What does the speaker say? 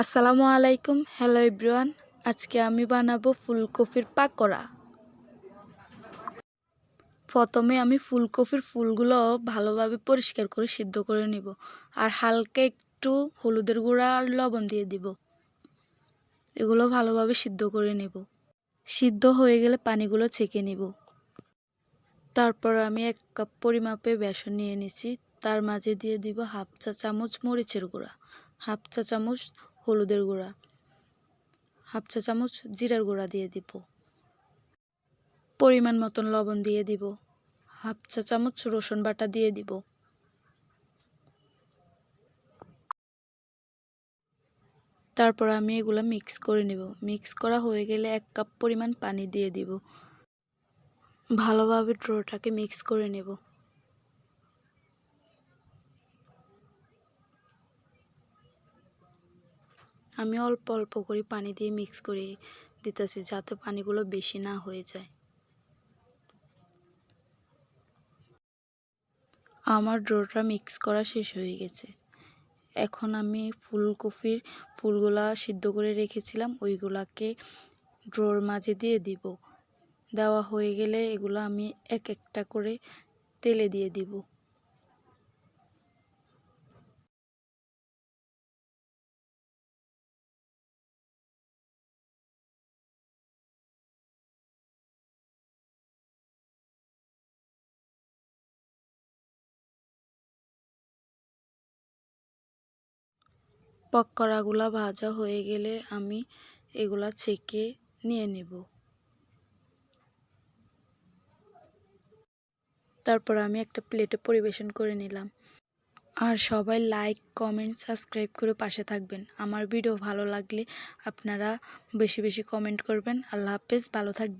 আসসালামু আলাইকুম, hello everyone. আজকে আমি বানাবো ফুলকপির পাকোড়া। প্রথমে আমি ফুলকপির ফুলগুলো ভালোভাবে পরিষ্কার করে সিদ্ধ করে নিব আর হালকা একটু হলুদের গুঁড়া আর লবণ দিয়ে দিব। এগুলো ভালোভাবে সিদ্ধ করে নেব। সিদ্ধ হয়ে গেলে পানিগুলো ছেঁকে নিব। তারপর আমি এক কাপ পরিমাপে বেসন নিয়ে নিছি। তার মাঝে দিয়ে দিব হাফ চা চামচ মরিচের গুঁড়া। হাফ চা চামচ হলুদের গুঁড়া। হাফ চা চামচ জিরার গুঁড়া দিয়ে দিব। পরিমাণ মতন লবণ দিয়ে দিব। হাফ চা চামচ রসুন বাটা দিয়ে দিব। তারপর আমি এগুলো মিক্স করে নেব। মিক্স করা হয়ে গেলে এক কাপ পরিমাণ পানি দিয়ে দিব। ভালোভাবে ড্রোটাকে মিক্স করে নেব। আমি অল্প অল্প করে পানি দিয়ে মিক্স করে দিতেছি যাতে পানিগুলো বেশি না হয়ে যায়। আমার ড্রোটা মিক্স করা শেষ হয়ে গেছে। এখন আমি ফুলকপির ফুলগুলা সিদ্ধ করে রেখেছিলাম, ওইগুলাকে ড্রোর মাঝে দিয়ে দিব। দেওয়া হয়ে গেলে এগুলো আমি এক একটা করে তেলে দিয়ে দিব। পকোড়াগুলা ভাজা হয়ে গেলে আমি এগুলা ছেঁকে নিয়ে নেব। তারপর আমি একটা প্লেটে পরিবেশন করে নিলাম। আর সবাই লাইক, কমেন্ট, সাবস্ক্রাইব করে পাশে থাকবেন। আমার ভিডিও ভালো লাগলে আপনারা বেশি বেশি কমেন্ট করবেন। আল্লাহ হাফেজ, ভালো থাকবেন।